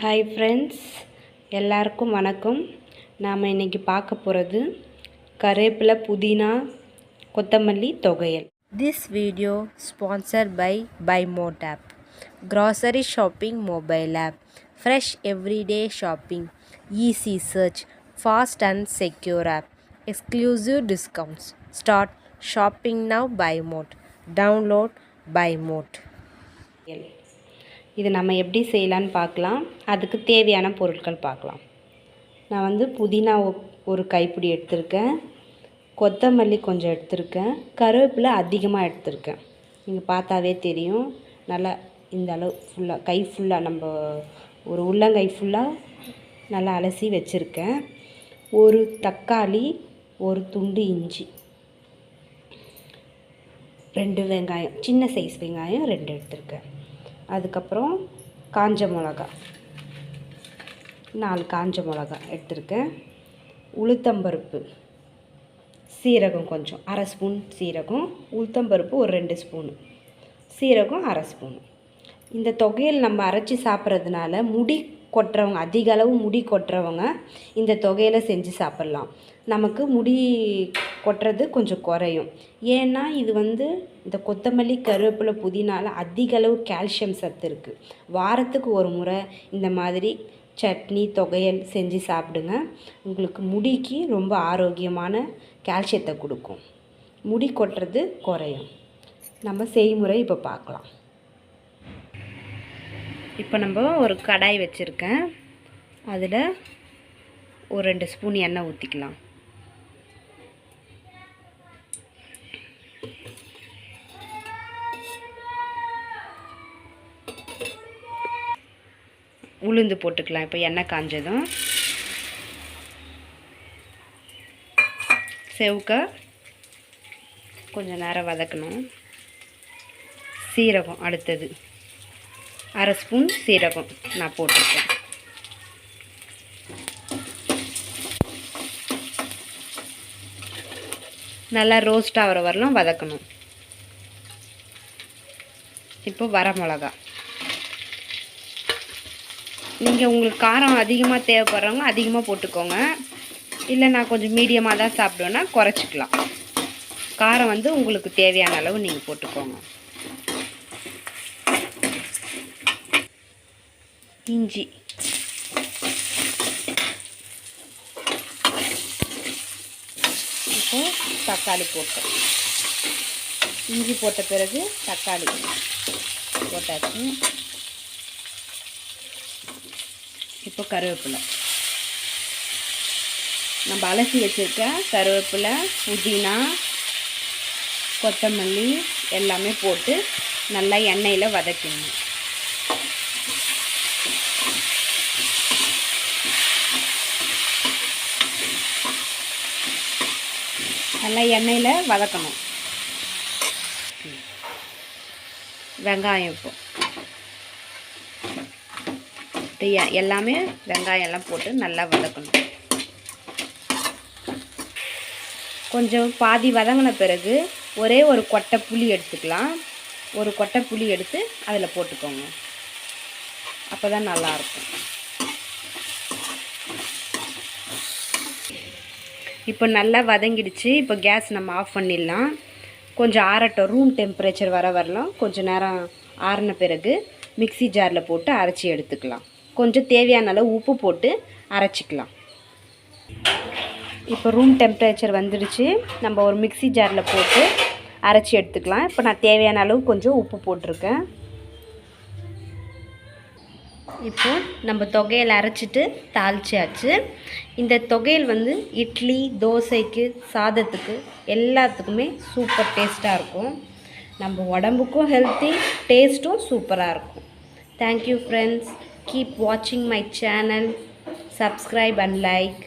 Hi friends எல்லாருக்கும் வணக்கம். நாம் இன்றைக்கி பார்க்க போகிறது கருவேப்பிலை புதினா கொத்தமல்லி தொகையல். This video sponsor by Buy Mod app grocery shopping mobile app fresh everyday shopping easy search fast and secure app exclusive discounts start shopping now Buy Mod download Buy Mod இது நம்ம எப்படி செய்யலான்னு பார்க்கலாம். அதுக்கு தேவையான பொருட்கள் பார்க்கலாம். நான் வந்து புதினா ஒரு கைப்பிடி எடுத்திருக்கேன். கொத்தமல்லி கொஞ்சம் எடுத்திருக்கேன். கருவேப்பிலை அதிகமாக எடுத்திருக்கேன். நீங்கள் பார்த்தாவே தெரியும். நல்லா இந்த அளவு ஃபுல்லாக கை ஃபுல்லாக நம்ம ஒரு உள்ளங்கை ஃபுல்லாக நல்லா அலசி வச்சுருக்கேன். ஒரு தக்காளி ஒரு துண்டு இஞ்சி ரெண்டு வெங்காயம் சின்ன சைஸ் வெங்காயம் ரெண்டு எடுத்திருக்கேன். அதுக்கப்புறம் காஞ்ச மிளகா. நாலு காஞ்ச மிளகா எடுத்திருக்கேன். உளுத்தம்பருப்பு சீரகம் கொஞ்சம் அரை ஸ்பூன் சீரகம் உளுத்தம்பருப்பு ஒரு ரெண்டு ஸ்பூனு சீரகம் அரை ஸ்பூனு. இந்த தொகையில் நம்ம அரைச்சி சாப்பிட்றதுனால முடி கொட்டுறவங்க அதிக அளவு முடி கொட்டுறவங்க இந்த தொகையில் செஞ்சு சாப்பிட்லாம். நமக்கு முடி கொட்டுறது கொஞ்சம் குறையும். ஏன்னா இது வந்து இந்த கொத்தமல்லி கருவேப்பிலை புதினால அதிக அளவு கால்சியம் சத்து இருக்குது வாரத்துக்கு ஒரு முறை இந்த மாதிரி சட்னி தொகையல் செஞ்சு சாப்பிடுங்க. உங்களுக்கு முடிக்கு ரொம்ப ஆரோக்கியமான கால்சியத்தை கொடுக்கும். முடி கொட்டுறது குறையும். நம்ம செய்முறை இப்போ பார்க்கலாம். இப்போ நம்ம ஒரு கடாய் வச்சுருக்கேன். அதில் ஒரு ரெண்டு ஸ்பூன் எண்ணெய் ஊற்றிக்கலாம் உளுந்து போட்டுக்கலாம். இப்போ எண்ணெய் காஞ்சதும். செவுக்க கொஞ்சம் நேரம் வதக்கணும். சீரகம் அடுத்தது. அரை ஸ்பூன் சீரகம் நான் போட்டிருக்கேன் நல்லா ரோஸ்ட் ஆகிற வரலாம் வதக்கணும். இப்போ வரமிளகா நீங்கள் உங்களுக்கு காரம் அதிகமாக தேவைப்படுறவங்க அதிகமாக போட்டுக்கோங்க. இல்லை நான் கொஞ்சம் மீடியமாக தான் சாப்பிடுவேன்னா குறைச்சிக்கலாம். காரம் வந்து உங்களுக்கு தேவையான அளவு நீங்கள் போட்டுக்கோங்க. இஞ்சி. இப்போ தக்காளி போட்டோம். இஞ்சி போட்ட பிறகு தக்காளி போட்டாச்சு. இப்போ கருவேப்பிலை. நம்ம அலசி வச்சுருக்க கருவேப்பிலை புதினா கொத்தமல்லி எல்லாமே போட்டு நல்லா எண்ணெயில் வதக்கணும் நல்லா எண்ணெயில் வதக்கணும். வெங்காயம் இப்போ. எல்லாமே வெங்காயம் எல்லாம் போட்டு நல்லா வதக்கணும். கொஞ்சம் பாதி வதங்கின பிறகு ஒரே ஒரு கொட்டை புளி எடுத்துக்கலாம். ஒரு கொட்டை புளி எடுத்து அதில் போட்டுக்கோங்க. அப்போ தான் நல்லாயிருக்கும் இப்போ நல்லா வதங்கிடுச்சு. இப்போ கேஸ் நம்ம ஆஃப் பண்ணிடலாம். கொஞ்சம் ஆறட்டும். ரூம் டெம்பரேச்சர் வர வரலாம். கொஞ்சம் நேரம் ஆறின பிறகு மிக்ஸி ஜாரில் போட்டு அரைச்சி எடுத்துக்கலாம். கொஞ்சம் தேவையான அளவு உப்பு போட்டு அரைச்சிக்கலாம். இப்போ ரூம் டெம்பரேச்சர் வந்துடுச்சு. நம்ம ஒரு மிக்ஸி ஜாரில் போட்டு அரைச்சி எடுத்துக்கலாம். இப்போ நான் தேவையான அளவு கொஞ்சம் உப்பு போட்டிருக்கேன். இப்போ நம்ம தொகையில் அரைச்சிட்டு தாளிச்சாச்சு. இந்த தொகையில் வந்து இட்லி தோசைக்கு சாதத்துக்கு எல்லாத்துக்குமே சூப்பர் டேஸ்ட்டாக இருக்கும். நம்ம உடம்புக்கும் ஹெல்த்தி டேஸ்ட்டும் சூப்பராக இருக்கும். தேங்க்யூ ஃப்ரெண்ட்ஸ் கீப் வாட்சிங் my channel subscribe and like